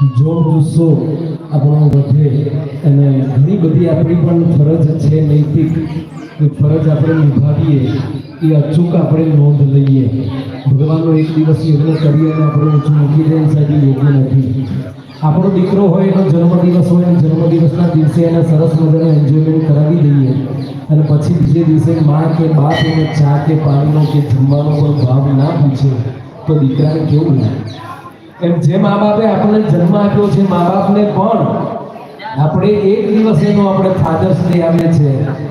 જોર જુસ્સો આપણો વધે, અને ઘણી બધી આપણી પણ ફરજ છે નૈતિક એ ફરજ આપણે નિભાવીએ, એ અચૂક આપણે નોંધ લઈએ. ભગવાનનો એક દિવસ યજ્ઞ કરીએ અને આપણે ઓછું મૂકી દે સાહેબ યોગ્ય નથી. આપણો દીકરો હોય એનો જન્મદિવસ હોય અને જન્મદિવસના દિવસે એને સરસ મજાનો એન્જોયમેન્ટ કરાવી દઈએ. અને પછી બીજે દિવસે મા કે બાપ એને ચા કે પાણીનો કે જમવાનો પણ ભાવ ના પૂછે, તો દીકરાને કેવું લાગે? એમ જે મા બાપે આપણને જન્મ આપ્યો છે, મા બાપને પણ આપણે એક દિવસ એનો આપણે ફાધર્સ ડે આવે છે.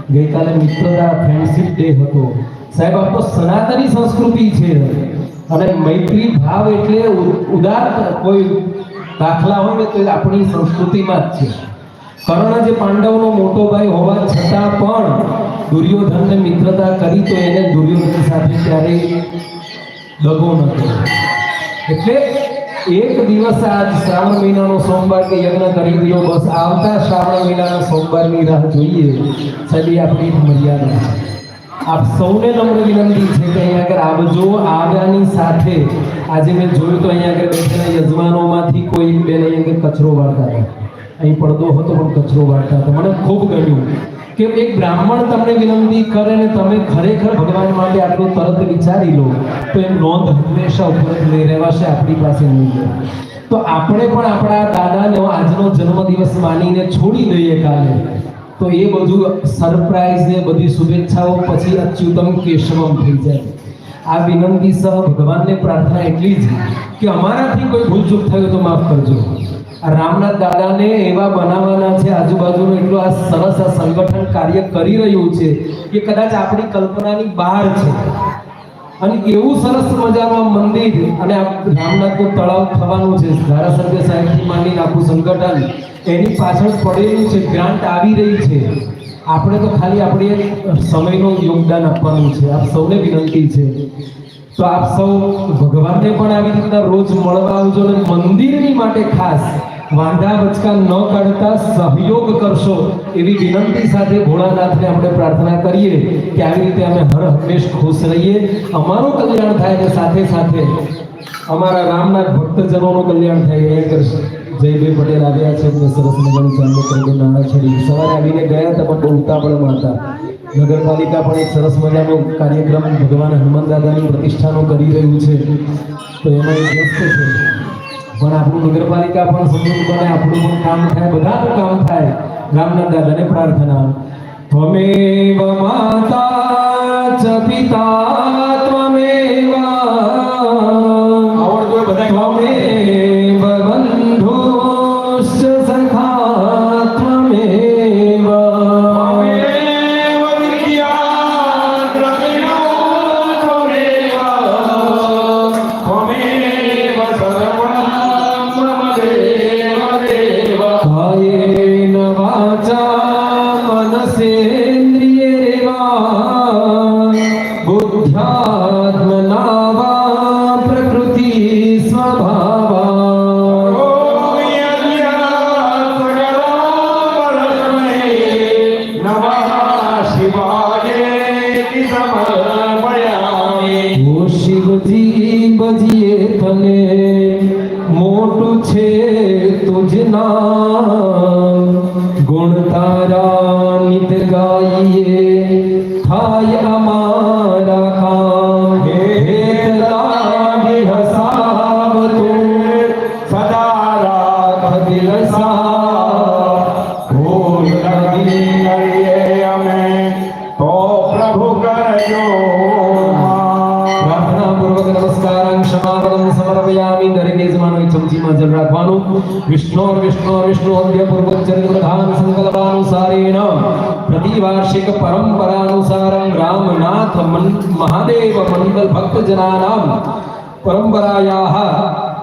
ગઈકાલે મિત્રતા ફ્રેન્ડશિપ ડે હતો. સાહેબ, આ તો સનાતની સંસ્કૃતિ છે. અને મૈત્રી ભાવ એટલે ઉદાર કોઈ દાખલા હોય ને તો આપણી સંસ્કૃતિમાં જ છે. કર્ણ જે પાંડવનો મોટો ભાઈ હોવા છતાં પણ દુર્યોધનને મિત્રતા કરી તો એને દુર્યોધન સાથે ક્યારેય દગો ન એટલે એક દિવસ આજ શ્રાવણ મહિનાનો સોમવાર કે યજ્ઞ કરી દીધો બસ આવતા શ્રાવણ મહિનાના સોમવારની રાહ જોઈએ. સાહેબ આપણી મર્યાદા આપ સૌને નમ્ર વિનંતી છે કે અહીંયા આગળ આવજો. આવ્યાની સાથે આજે મેં જોયું તો અહીંયા આગળ બેઠેલા યજમાનોમાંથી કોઈ બેન અહીંયા આગળ કચરો વાળતા હતા. અહીં પડદો હતો, પણ કચરો વાળતા હતા. મને ખૂબ ગમ્યું. કે એક બ્રાહ્મણ તમને વિનંતી કરે ને તમે ખરેખર ભગવાન માટે આટલું તરત વિચારી લો, તો એ નોંધ હંમેશા ઉપલબ્ધ લઈ રહેવાશે આપણી પાસે નહીં તો આપણે પણ આપણા દાદાનો આજનો જન્મદિવસ માનીને છોડી દઈએ કાલે. તો એ બધું સરપ્રાઈઝ ને બધી શુભેચ્છાઓ પછી અચ્યુતમ કેશવમ થઈ જાય. આ વિનંતી સહ ભગવાનને પ્રાર્થના એટલી જ કે અમારાથી કોઈ ભૂલચૂક થયું તો માફ કરજો. રામનાથ દાદાને એવા બનાવવાના છે, આજુબાજુનું એટલું આ સરસ આ સંગઠન કાર્ય કરી રહ્યું છે કે કદાચ આપણી કલ્પનાની બહાર છે. અને એવું સરસ મજાનું મંદિર અને આ રામનાથનું તળાવ થવાનું છે. ધારાસભ્ય સાહેબથી માંડીને આખું સંગઠન એની પાછળ પડેલું છે, ગ્રાન્ટ આવી રહી છે. આપણે તો ખાલી આપણે સમયનું યોગદાન આપવાનું છે. આપ સૌને વિનંતી છે. તો આપ સૌ ભગવાનને પણ આવી રીતના રોજ મળવા આવજો અને મંદિરની માટે ખાસ વાંધા વચકા ન કાઢતા સહયોગ કરશો એવી વિનંતી સાથે ભોળાનાથને આપણે પ્રાર્થના કરીએ કે આવી રીતે અમે હર હંમેશ ખુશ રહીએ. અમારું કલ્યાણ થાય અને સાથે સાથે અમારા રામનાથ ભક્તજનોનું કલ્યાણ થાય એ કરશે જયભાઈ પટેલ આવ્યા છે. એમને સરસ મજાનું ચાંદો કરીને નાણાં છડી સવારે આવીને ગયા હતા પણ બહુ ઉતાવળ હતા. નગરપાલિકા પણ એક સરસ મજાનો કાર્યક્રમ ભગવાન હનુમાન દાદાની પ્રતિષ્ઠાનો કરી રહ્યું છે. તો એમાં વ્યસ્ત છે. પણ આપણું નગરપાલિકા પણ સમૃદ્ધ બને, આપણું પણ કામ થાય, બધાનું કામ થાય. રામનાથ દાદાને પ્રાર્થના. ત્વમેવ માતા ચ પિતા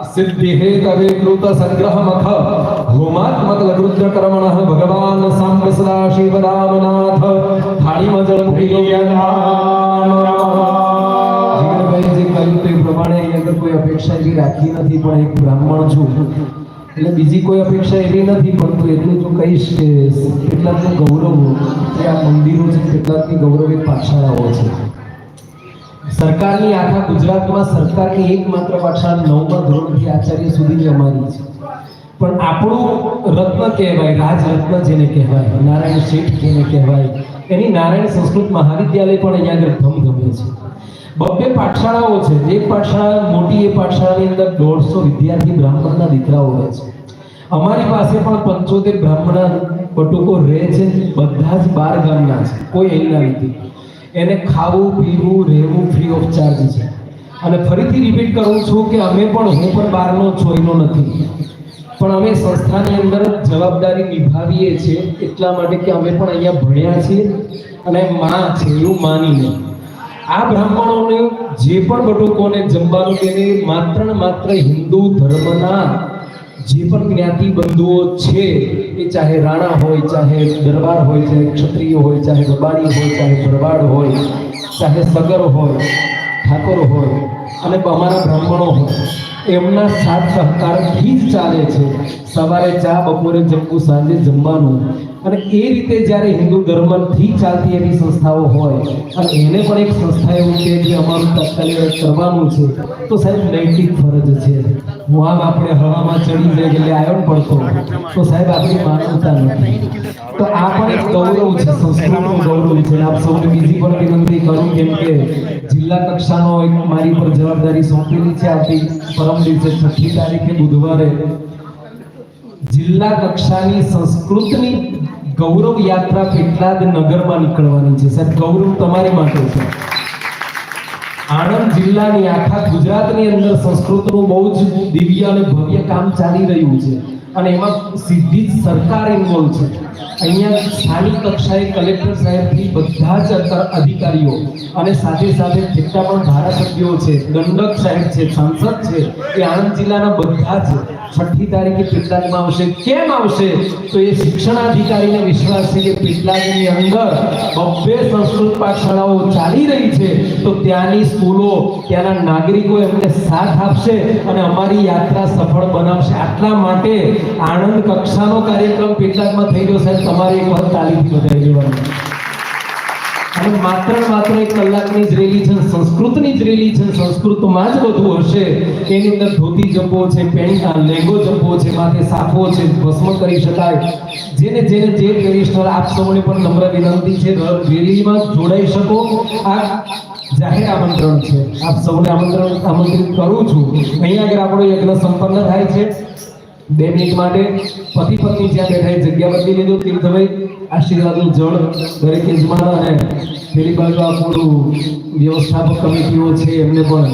સિદ્ધિહેતવે કૃત સંગ્રહમખ હોમાત્મક લઘુરુદ્ર કર્મણઃ ભગવાન સાંબ સદા શિવ રામનાથ થાળીમાં જળ જીવનભાઈ જે કહ્યું તે પ્રમાણે અહીં આગળ કોઈ અપેક્ષા એવી રાખી નથી પણ એક બ્રાહ્મણ છું એટલે બીજી કોઈ અપેક્ષા એવી નથી, પરંતુ એટલું તો કહીશ કે કેટલાકનું ગૌરવ એ આ મંદિરો છે, કેટલાકની ગૌરવ એ પાઠશાળાઓ છે. સરકારની આખા ગુજરાતમાં સરકારની એકમાત્ર પાઠશાળા નવમા ધોરણથી આચાર્ય સુધીની અમારી છે. પણ આપણું રત્ન કહેવાય, રાજરત્ન જેને કહેવાય, નારાયણ શેઠ જેને કહેવાય, એની નારાયણ સંસ્કૃત મહાવિદ્યાલય પણ અહીંયા આગળ ધમધમે છે. બબ્બે પાઠશાળાઓ છે. એક પાઠશાળા મોટી એ પાઠશાળાની અંદર દોઢસો વિદ્યાર્થી બ્રાહ્મણના દીકરાઓ રહે છે. અમારી પાસે પણ પંચોતેર બ્રાહ્મણ બટુકો રહે છે. બધા જ બાર ગામના છે. કોઈ અહીંના નથી. એને ખાવું, પીવું, રહેવું ફ્રી ઓફ ચાર્જ છે. અને ફરીથી રિપીટ કરું છું કે અમે પણ, હું પણ બહારનો છોઈનો નથી. પણ અમે સંસ્થાની અંદર જવાબદારી નિભાવીએ છીએ એટલા માટે કે અમે પણ અહીંયા ભણ્યા છીએ અને માં છે એવું માનીને. આ બ્રાહ્મણોને જે પણ બટુકોને જમવાનું તેને માત્ર માત્ર હિન્દુ ધર્મના જે પણ જ્ઞાતિ બંધુઓ છે, એ ચાહે રાણા હોય, ચાહે દરબાર હોય, ચાહે ક્ષત્રિય હોય, ચાહે દબાણી હોય, ચાહે ભરવાડ હોય, ચાહે સગર હોય, ઠાકોર હોય અને અમારા બ્રાહ્મણો હોય, એમના સાથ સહકારથી જ ચાલે છે. સવારે ચા, બપોરે જમવું, સાંજે જમવાનું. અને એ રીતે જ્યારે હિન્દુ ધર્મથી ચાલતી એવી સંસ્થાઓ હોય, અને એને પણ એક સંસ્થા એવું કે જે અમારું તત્કાલીન કરવાનું છે, તો સાહેબ નૈતિક ફરજ છે. હું આમ આપણે હવામાં ચડી જાય એટલે આવ્યો ને પડતો. તો સાહેબ, આપણી માનવતા નથી. તો આ પણ એક ગૌરવ છે, સંસ્કૃતનું ગૌરવ છે. આપ સૌને બીજી પણ વિનંતી કરું કેમ કે જિલ્લા કક્ષાનો એક મારી પર જવાબદારી સોંપેલી છે આવતી પરમ દિવસે છઠ્ઠી તારીખે બુધવારે જિલ્લા કક્ષાની સંસ્કૃતની ગૌરવ યાત્રા પેટલાદ નગરમાં નીકળવાની છે. સાહેબ, ગૌરવ તમારી માટે છે. આણંદ જિલ્લાની આખા ગુજરાતની અંદર સંસ્કૃતનું બહુ જ દિવ્ય અને ભવ્ય કામ ચાલી રહ્યું છે. અને એમાં સીધી જ સરકાર ઇન્વોલ્વ છે. અહીંયા સ્થાનિક કક્ષાએ કલેક્ટર સાહેબથી બધા જ અધિકારીઓ અને સાથે સાથે જેટલા પણ ધારાસભ્યો છે, દંડક સાહેબ છે, સાંસદ છે, એ આણંદ જિલ્લાના બધા જ છઠ્ઠી તારીખે પેટલાદમાં આવશે. કેમ આવશે? તો એ શિક્ષણાધિકારીને વિશ્વાસ છે કે પેટલાદની અંદર બબ્બે સંસ્કૃત પાઠશાળાઓ ચાલી રહી છે. તો ત્યાંની સ્કૂલો, ત્યાંના નાગરિકો એમને સાથ આપશે અને અમારી યાત્રા સફળ બનાવશે. આટલા માટે આણંદ કક્ષાનો કાર્યક્રમ પેટલાદમાં થઈ રહ્યો સાહેબ, તમારે એક વખત તાલીમથી વધારી લેવાનું અને માત્ર માત્ર એક કલાકની જ રેલી છે સંસ્કૃતની જ રેલી છે સંસ્કૃતમાં જ બધું હશે. એની અંદર ધોતી જંબો છે પેન્ટ લેંગો જંબો છે, માથે સાફો છે, ભસ્મ કરી શકાય. જેને જેને જે ટ્રેડિશનલ આપ સૌને પણ નમ્ર વિનંતી છે રેલીમાં જોડાઈ શકો. આ જાહેર આમંત્રણ છે. આપ સૌને આમંત્રણ આમંત્રિત કરું છું. અહીંયા આગળ આપણો યજ્ઞ સંપન્ન થાય છે. બે મિનિટ માટે પતિ પત્ની જ્યાં બેઠા એ જગ્યા બદલી લીધું. તીર્થભાઈ આશીર્વાદનું જળ દરેક યજમાન અને પેલી બાજુ આ પૂરું વ્યવસ્થાપક કમિટીઓ છે એમને પણ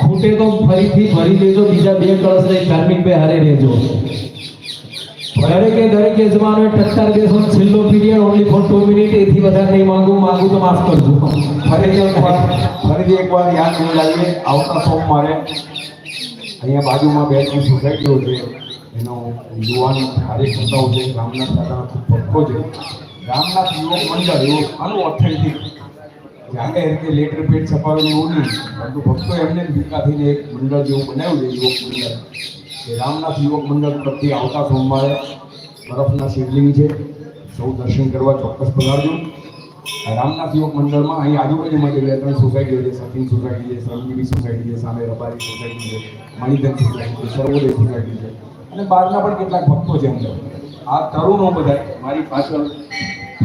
ખૂટે તો ફરીથી ભરી લેજો બીજા બે કળશ લઈ ધાર્મિક ભાઈ હારે રહેજો. દરેકે દરેક યજમાનોએ ટક્કર દેશો છેલ્લો period only for two minute એથી વધારે નહીં માંગુ. માંગુ તો માફ કરજો. ફરીથી એકવાર ફરીથી એકવાર યાદ દિલાવીએ આવતા સોમવારે અહીંયા બાજુમાં બે ત્રણ સોસાયટીઓ છે. એનો યુવાન કાર્યકર્તાઓ છે. દાદાનો ખૂબ ભક્તો છે. રામનાથ યુવક મંડળ, એવો આનું ઓથેન્ટિક જ્યારે રીતે લેટર પેડ છપાવેલું એવું નહીં, પરંતુ ભક્તો એમને જ એક મંડળ જેવું બનાવ્યું છે, યુવક મંડળ. એ રામનાથ યુવક મંડળ પરથી આવતા સોમવારે બરફના શિવલિંગ છે. સૌ દર્શન કરવા ચોક્કસ પધારજો. રામનાથ યુવક મંડળમાં અહીં આજુબાજુમાં જે બે ત્રણ સોસાયટીઓ છે, સચિન સોસાયટી છે શ્રમજીવી સોસાયટી છે, સામે રબારી સોસાયટી છે મણિધન સોસાયટી છે સર્વોદય સોસાયટી છે. અને બહારના પણ કેટલાક ભક્તો છે અંદર. આ તરુણો બધા મારી પાછળ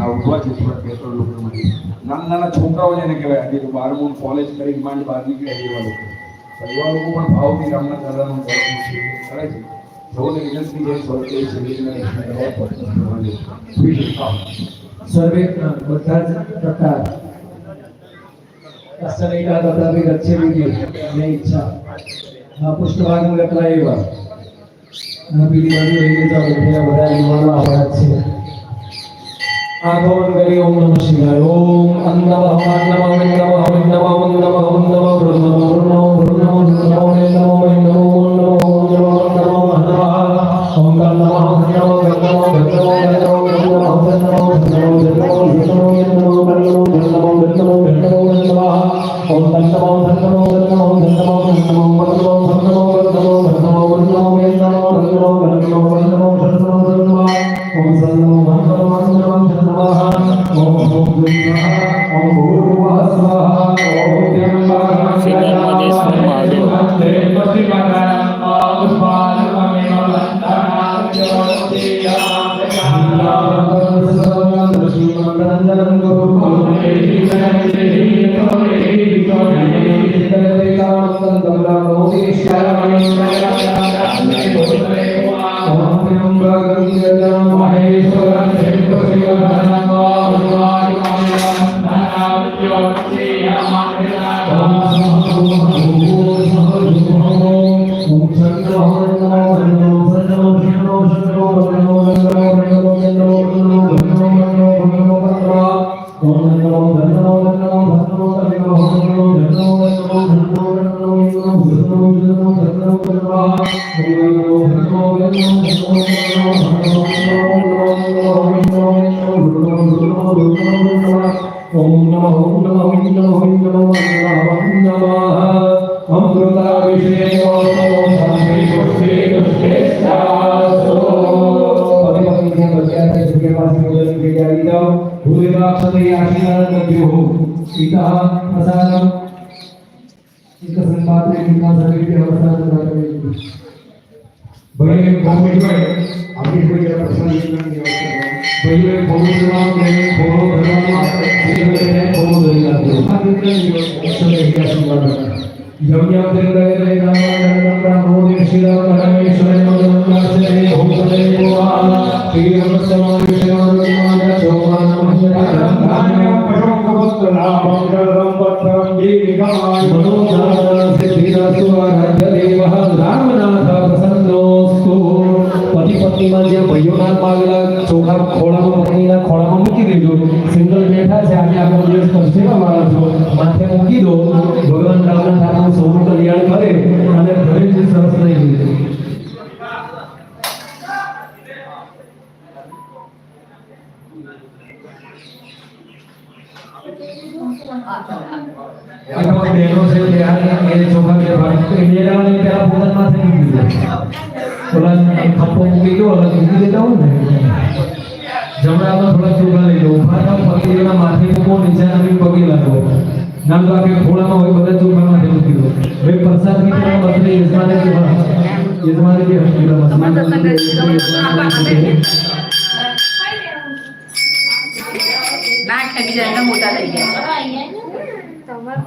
આ ઊભા છે થોડા બે ત્રણ લોકોમાંથી નાના નાના છોકરાઓ જેને કહેવાય, આજે બારમું કોલેજ કરી માંડ બહાર નીકળ્યા એવા લોકો. તો એવા લોકો પણ ભાવથી રામના દાદાનું કરે છે. સૌને વિનંતી છે, સ્વર્ગે. સર્વે બધા જ પ્રકાર. અસનૈકા તથાપિ ગચ્છેમિતિ મે ઈચ્છા. આ પુષ્પભાગનું લખલા એવા આ પેલી બાજુ લઈને જાઓ એટલે બધા યુવાનો આપણા જ છે આંખો બંધ કરી ઓમ નમઃ શિવાય ઓમ અન્નમઃ અન્નમઃ નમઃ નમઃ નમઃ નમઃ નમઃ બ્રહ્મનો બ્રહ્મનો બ્રહ્મનો નમો નમો નમો નમો નમો Om Brahma Guru Maheshwara નમઃ ઓમ નમઃ ઓમ નમઃ ઓમ નમઃ ઓમ નમઃ અમૃતા વિષય શાંતિ પુષ્ટિ પુષ્ટિશ્ચાસો પતિપત્ની બચ્યા છે કે પાસે ભોજન કે જાઈ જાઓ ભૂલેલા ક્ષતે આશીર્વાદ લગ્યો હો પિતા પ્રસાદમ એક સંપાત્રે કિંમત સર્વે અવસાન કરે ભાઈ કોમેડી આપણી કોઈ પ્રસંગ નહીં ભાઈ કોમેડી માં કે કોરો ધર્મમાં જે કરે કોરો ધરી નાખો આ રીતે લેવાની પેલા પોતાના માથે મૂકી દીધો. ઓલા ખપ્પો મૂકી દો એટલે મૂકી દેતા હોય ને. જમણામાં થોડા ચોખા લઈ લો. ઊભા થાવ માથે નીચે નમી પગે લાગો નામ તો આપે ખોળામાં હોય બધા ચોખામાં માથે મૂકી દો પ્રસાદની પેલા બદલે યજમાને કે યજમાને કે ના બીજા મોટા થઈ ગયા તમારા